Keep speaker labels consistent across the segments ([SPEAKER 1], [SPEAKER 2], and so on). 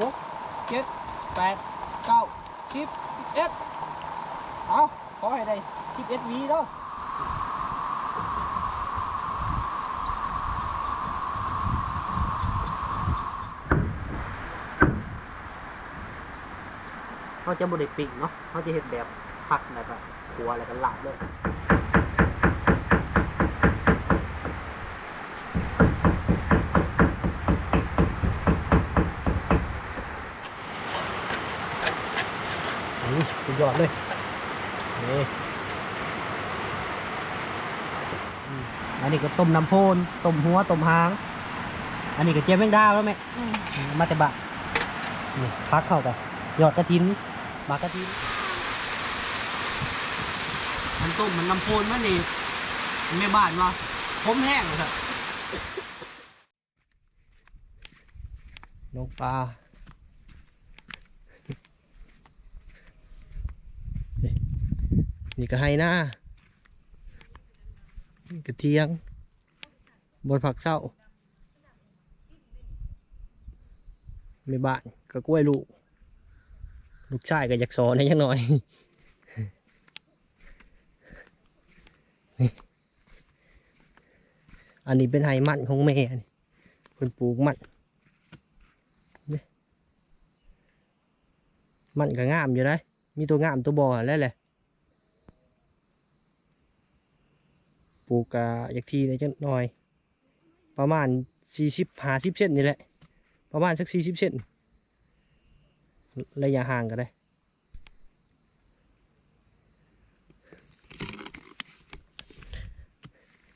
[SPEAKER 1] หกเจ็ดแปดเก้าสิบสิบเอ็ดเอาขอให้ได้สิบเอ็ดวีเด้อเขาจะบริปิ่งเนาะเขาจะเห็นแบบผักแล้วก็หัวแล้วก็หลาบเลย ยอดเลยนี่อืมอันนี้ก็ต้มน้ำโพนต้มหัวต้มหาง อันนี้ก็เจี๊ยบแมงดาแล้วไหมอืมมาแต่บะนี่พักเข้าไปยอดกระถินหมากกระถินมันต้มมันน้ำโพนมันนี่ไม่บ้านวะผมแห้งเลยครับน้องปลา นี่ก็ให้หน้านี่กระเทียง บนผักเศร้าไม่บ้านก็กล้วยลูก ลูกชายก็อยากสอนให้ยังหน่อยนี่อันนี้เป็นไฮมันของแม่นี่เพิ่นปลูกมันมันก็งามอยู่ได้ มีตัวงามตัวบ่อแล้วแหละ ปลูกกะอยากทีได้จังหน่อย ประมาณสี่สิบห้าสิบเซนนี่แหละ ประมาณสักสี่สิบเซนระยะห่างก็ได้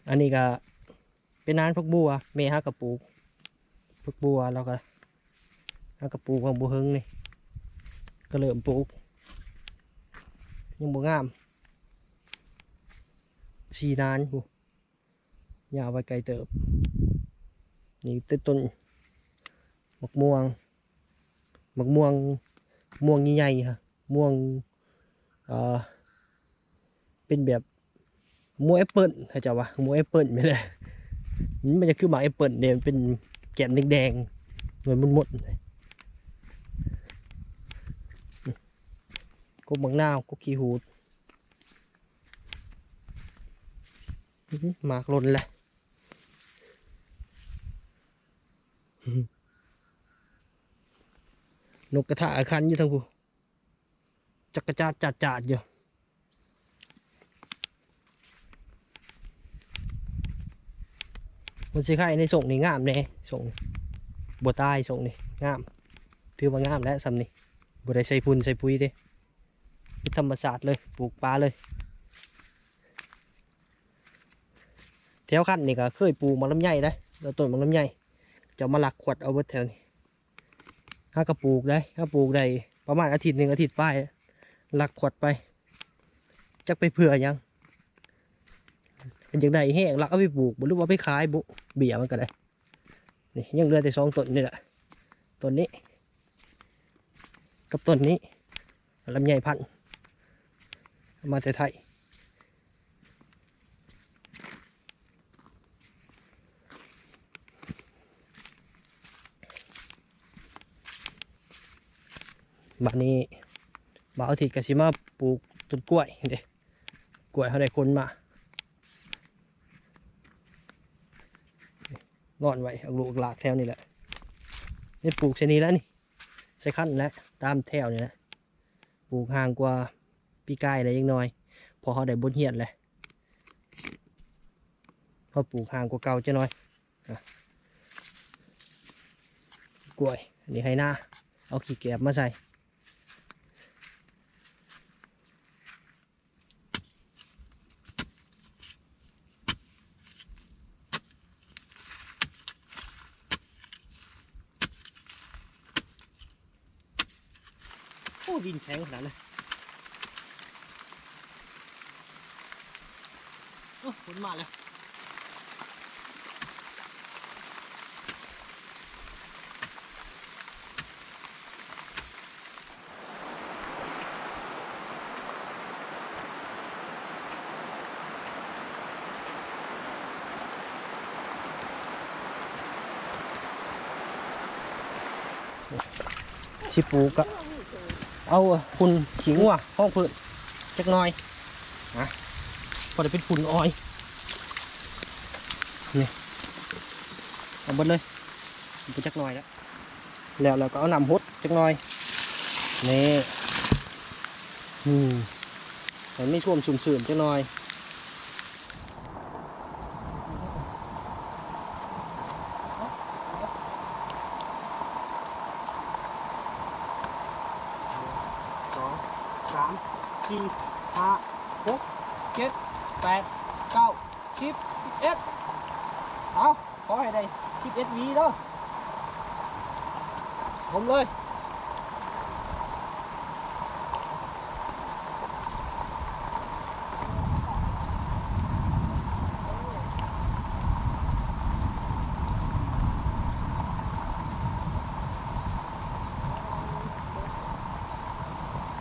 [SPEAKER 1] อันนี้ก็เป็นน้านพักบัวเมฮากระปลูกพักบัวแล้วก็ฮากระปลูกของบัวเฮงนี่ก็เริ่มปลูกยังบ่งาม ชีนานกูยาวไปไกลเติบ นี่ต้นต้นมะม่วงมะม่วงม่วงใหญ่ๆค่ะม่วงเอ่อเป็นแบบม่วงแอปเปิลเข้าใจปะม่วงแอปเปิลไม่ได้มันจะคือหมาแอปเปิลเนี่ยมันเป็นแก้มแดงๆเหมือนมันหมดเลยกบมังนาวกบขี้หูด อื้อ หมากลนเลยอื้อหือนกกระทะอาคันอยู่ทั้งผู้จักรจาดจัดจาดอยู่มันสิไข่ในส่งนี่งามแน่ส่งบัวใต้ส่งนี่งามถือว่างามแล้วสำนี่บัวได้ใส่พุ่นใส่ปุ๋ยเด้ธรรมศาสตร์เลยปลูกปลาเลย แถวขั้นนี่ก็เคยปลูกมังลำไยได้แล้วต้นมังลำไยจะมาหลักขวดเอาไว้แถวนี้ถ้าก็ปลูกได้ถ้าปลูกได้ประมาณอาทิตย์หนึ่งอาทิตย์ป้ายหลักขวดไปจักไปเผื่อยังอย่างใดแห้งหลักเอาไปปลูกบ่หรือว่าไปขายบุเบี้ยมันก็ได้นี่ยังเหลือแต่สองต้นนี่แหละต้นนี้ กับต้นนี้ลำไยพันมาแต่ไทย บัดนี้บ่าวอาทิตย์กสิมาปลูกต้นกล้วยเด้กล้วยเขาได้คนมางอนไว้เอาลูกหลากแถวนี่แหละนี่ปลูกชนีแล้วนี่ใส่ขั้นแล้วตามแถวนี่แหละปลูกห่างกว่าปีกายอะไรยังน้อย พอเขาได้บนเหียดเลยพอปลูกห่างกว่าเก่าจะน้อยกล้วยอันนี้ให้หน้าเอาขี้แกบมาใส่ แข็งขนาดเลยโอ้ฝนมาแล้วชิปูกะ เอาฝุ่นขิงวัวห้องพืชจักน้อยนะพอจะเป็นฝุ่นอ้อยนี่เอาบนเลยเป็นจักน้อยแล้วแล้วเราก็เอานำหดจักน้อยนี่อืมมันไม่ท่วมชุ่มสื่นจักน้อย สองสามสี่ห้าหกเจ็ดแปดเก้าสิบสิบเอ็ดเอาขอให้ได้สิบเอ็ดวีเด้อผมเลย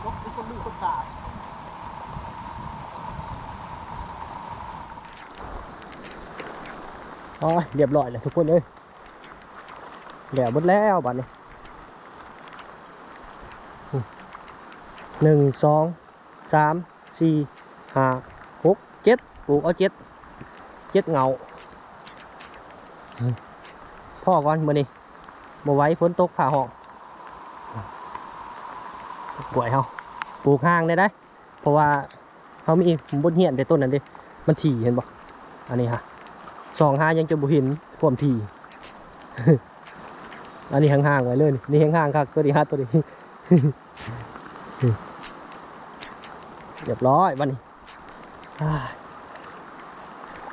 [SPEAKER 1] ยกคนมือคนสาด อ๋อเรียบร้อยแล้วทุกคนเอ้ยเดี๋ยวหมดแล้วบัดนี้หนึ่งสองสามสี่ห้าหกเจ็ดปลูกเอาเจ็ดเจ็ดเงาพ่อก่อนมื่อนี้บ่ไว้ฝนตกผ่าหองกล้วยเฮาปลูกห่างได้ได้ เพราะว่าเขามีบนเหียนแต่ต้นนั้นดิมันถี่เห็นบ่อันนี้ฮะ สองห้ายังจะบุห็นความถี่อันนี้ห่างๆไว้เลยนี่นี่ห่างๆครับตัวนี้ฮะตัวนี้เรียบร้อยวันนี้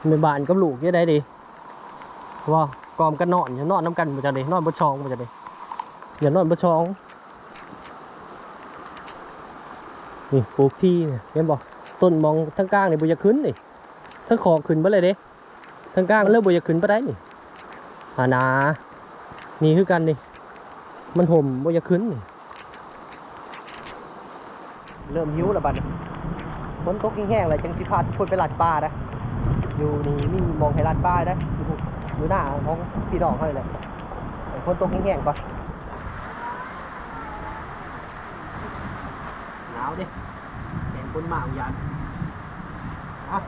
[SPEAKER 1] ในบ้านกับลูกยังได้ดิว่ากอมกันนอนอย่านอนน้ำกันบ่จังเดนอนบนช่องบ่จังเดอย่านอนบนช่องนี่ปลูกที่เนี่ยเห็นบอกต้นมองทั้งกลางนี่บุจะขึ้นนี่ทั้งคอขึ้นไปเลยเด้ ทั้งกลางเริ่มบุจะขึ้นไปได้นี่อานา นี่คือกันนี่ มันห่มบุจะขึ้นนี่ เริ่มหิวแล้วบัดนี้ฝนตกแห้งๆเลยจังสิพาคนไปลัดปลานะอยู่นี่มีมองให้ลัดปลานะอยู่อยู่หน้าของพี่ดอกเขาเลยฝนตกแห้งๆก่อนหนาวดิเห็นคนมาเอายานเอา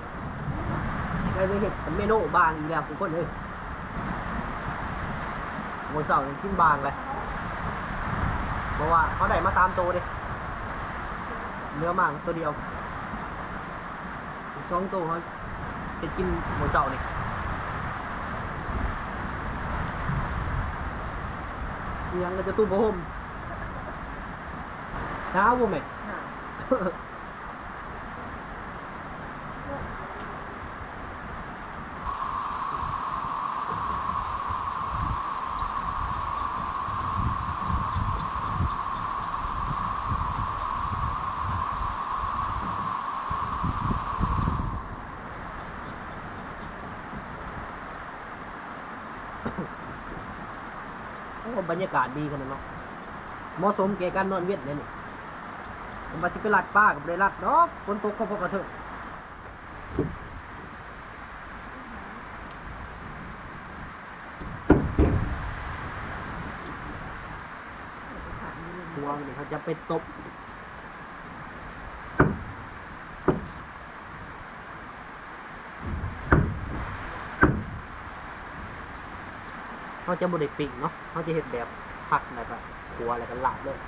[SPEAKER 1] ได้ไปเห็ดเป็นเมนูบางอีกแล้วทุกคนเลยโมเสาร์ยังกินบางเลยเพราะว่าเขาได้มาตามโตัวดิเนื้อมากตัวเดียวอีกสองตัวเขาจะกินโมเสาร์นี่อิหยังก็จะตุ้มโฮมเช้าบ่แม่ บรรยากาศดีขนาดเนาะเหมาะสมแก่การนอนเวียดเลยนี่ผมมาสิไปลัดป้ากับเลยลัดเนาะฝนตกเขาพกระเถอะตัวนี่เขาจะไปตบ เขาจะบริปิ่งเนาะเขาจะเห็นแบบผักแบบหัวอะไรกันหลาบเลย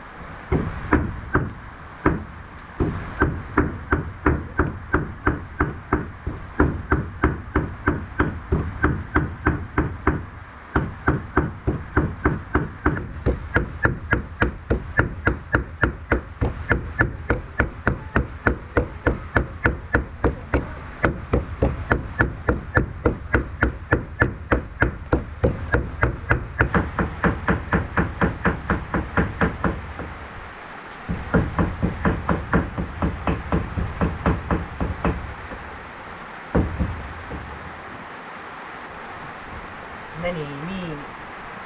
[SPEAKER 1] ในนี่มี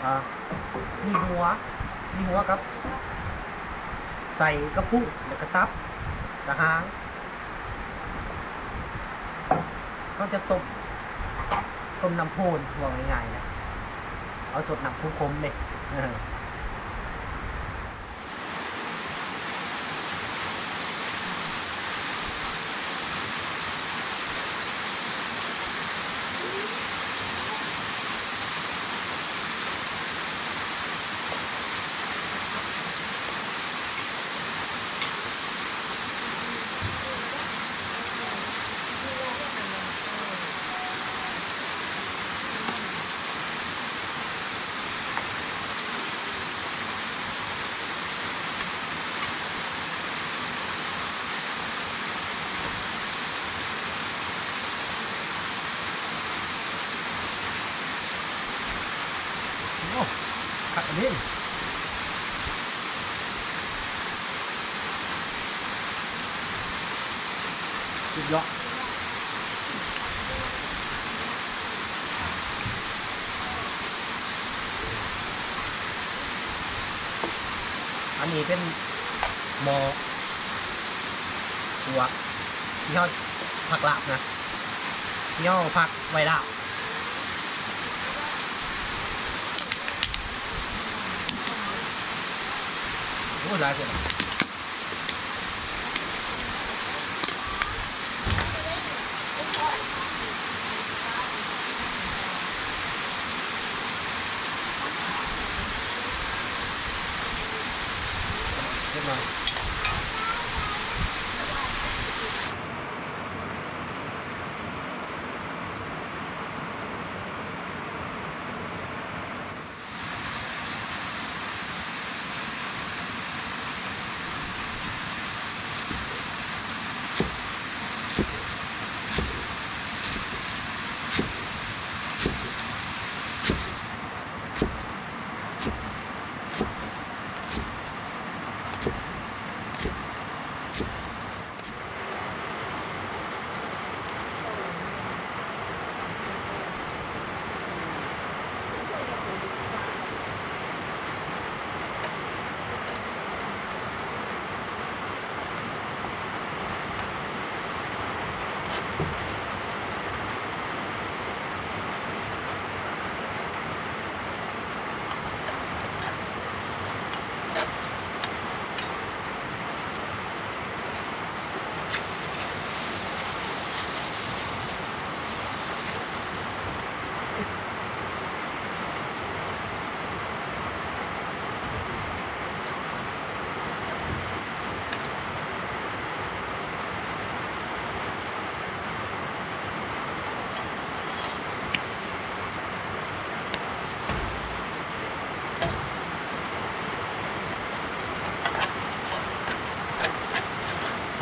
[SPEAKER 1] อ่ามีหัว มีหัวครับ ใส่กระ พุ้งแล้วก็ตับกระหางก็จะต้มต้มน้ำโพนหัวง่ายๆนะเอาสดน้ำพุคมเลย ขัดอันนี้ยออันนี้เป็นหมอหัวที่เผักลาบนะที่เผักใบลาบ โอ้ยหลา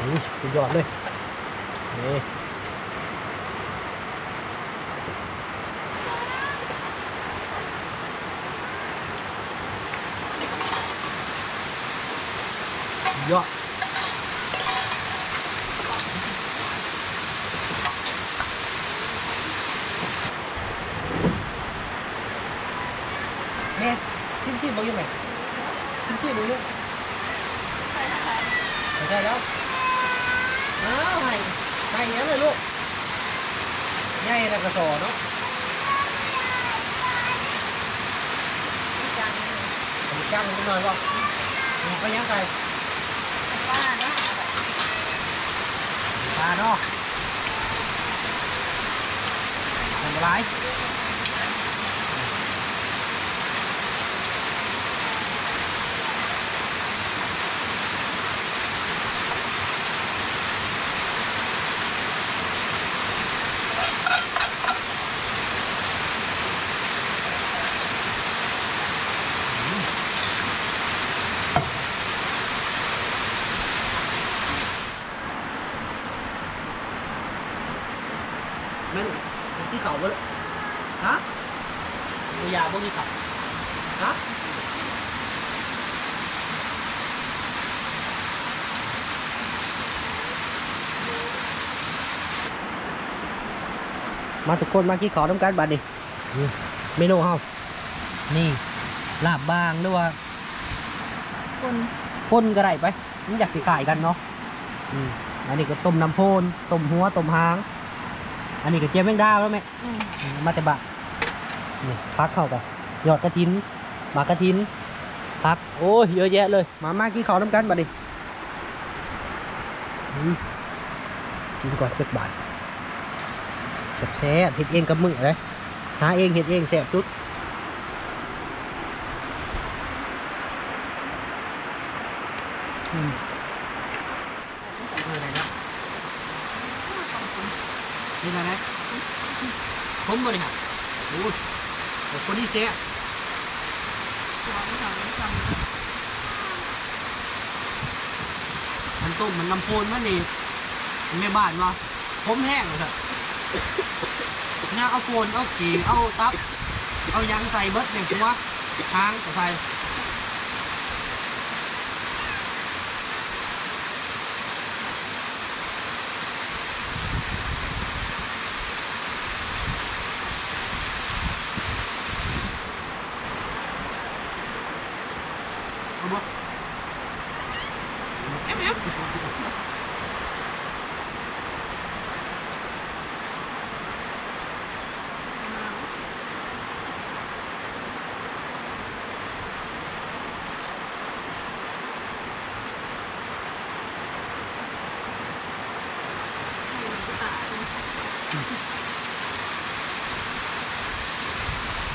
[SPEAKER 1] ยคนเรียบร้อยอุ้ยสุดยอดเลยนี่สุดยอดแม่ชิมชิมบ้างยังไงชิมชิมบ้างยังไม่ใช่แล้ว อ้าวไห้ไห้ยังเลยลูก ใหญ่แล้วก็สอเนาะผมจ้างนิดหน่อยก็มันก็ยังไง
[SPEAKER 2] ว่าเนาะ
[SPEAKER 1] ปลาเนาะทำอะไรแม่นที่เขาบ่เลยฮะ ตัวยาบ่ที่เขาฮะมาทุกคนมากี่ขอน้ำกันบัดดินี่เมนูเฮานี่ลาบบางหรือว่า
[SPEAKER 2] คน
[SPEAKER 1] พ่นก็ได้ไปมันอยากสิขายกันเนาะอืมอันนี้ก็ต้มน้ำโพนต้มหัวต้มหาง อันนี้ก็เจียวแมงดาแล้วไหม
[SPEAKER 2] อืม
[SPEAKER 1] อืมมาแต่บะ นี่พักเข้าไปยอดกระถินหมากกระถินพัก โอ้ยเยอะแยะเลย มามากินข้าวน้ำกันบัดดิอืมกินก่อนเจ็ดบาทแซ่บๆเห็ดเองกับมือเลยหาเองเห็ดเองแซ่บสุดอืมนี่อะไรนะนี่อะไรนะผมบริหารโอ้ย โอ้คนนี้แซ่บ
[SPEAKER 2] สองสองสอง
[SPEAKER 1] มันต้มมันลำโพนมันนี่ไม่บ้านวะผมแห้งเลยครับเนี่ยเอาโฟนเอากีเอาตับ เอายางใส่เบิร์ดเนี่ยคือว่าทางใส่ แอมแอม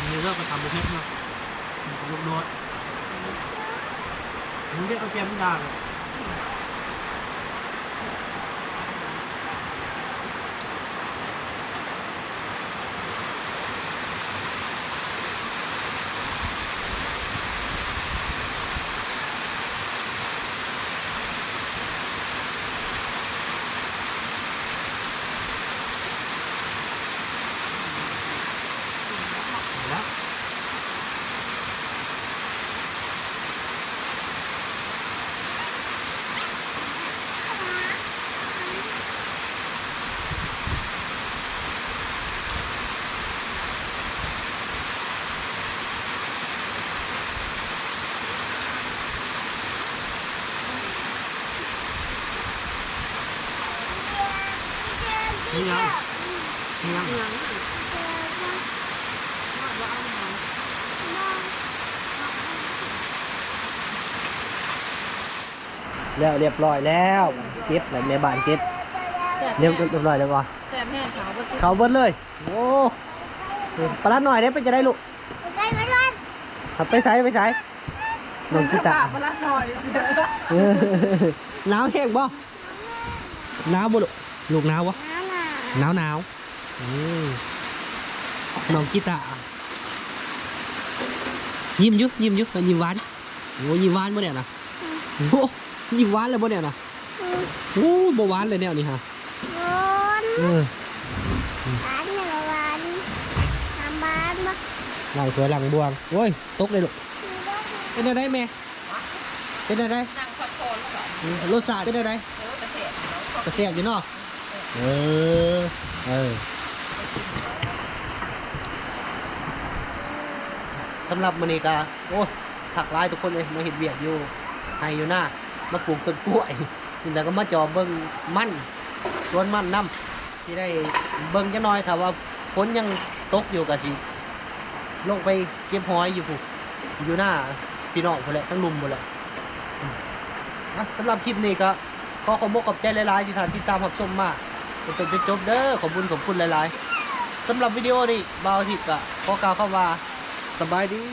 [SPEAKER 1] นี่เลิกมาทำบุฟเฟ่ต์เนาะลูกโดดมึงได้เอาเกมมึงด่าเลย แล้ว นี่ยังนี่ยังแล้วเรียบร้อยแล้วเก็บแล้วแม่บ้านเก็บเรียบเรียบร้อยแล้ววะ
[SPEAKER 2] แสบแห้งขาวบ่ติด
[SPEAKER 1] เขาเบิดเลย โอ้ปลาหน่อยได้ไปจะได้ลูก
[SPEAKER 3] ได้ไหมล่ะ
[SPEAKER 1] ขับไปใส่ไปใส่น้องกีตา
[SPEAKER 2] ปลาหน่อย
[SPEAKER 1] หนาวแห้งบ่หนาวบ่ลูกลูกหนาวบ่
[SPEAKER 3] หนา
[SPEAKER 1] หนาวหนาวอืมน้องกีตายิ้มอยุยิ้มอยุยิ้มหวานโอ้ยิ้มหวานบ่เนี่ยนะโอ้ยิ้มหวานเลยบ่เนี่ยนะโอ้บ่หวานเลยเนี่ยนี่ฮะ
[SPEAKER 3] ร้อน
[SPEAKER 1] เออ
[SPEAKER 3] ร้านหนึ่งวันทำบ้านมา
[SPEAKER 1] หลังสวยหลังบวงโอ้ยตกเลยลูกเป็นอะไรแม่เป็นอะไร
[SPEAKER 2] นั่งพักผ่อนก่อน
[SPEAKER 1] อืมรสชาติเป็นอะไร
[SPEAKER 2] เออกระเสบ
[SPEAKER 1] กระเสียบอยู่เนาะ เออ เออสำหรับมอนีกาโอ้ยผักร้ายทุกคนเลยมาเห็ดเวียกอยู่ไฮอยู่หน้ามาปลูกต้นกล้วยแล้วก็มาจอเบิ้งมั่นสวนมั่นน้ำที่ได้เบิ้งจะน้อยถ้าว่าฝนยังตกอยู่กับสิลงไปเก็บหอยอยู่ผูกอยู่หน้าพี่น้องพุ่นแหละทั้งลุมพุ่นแหละสำหรับคลิปนี้ก็ขอขอบมกขอบใจหลายๆที่ท่านที่ตามรับชมมา จนจนจบเด้อขอบคุณขอบคุณหลาย ๆสำหรับวิดีโอนี้บาวอาทิตย์ก็ขอกล่าวคำว่าสบายดี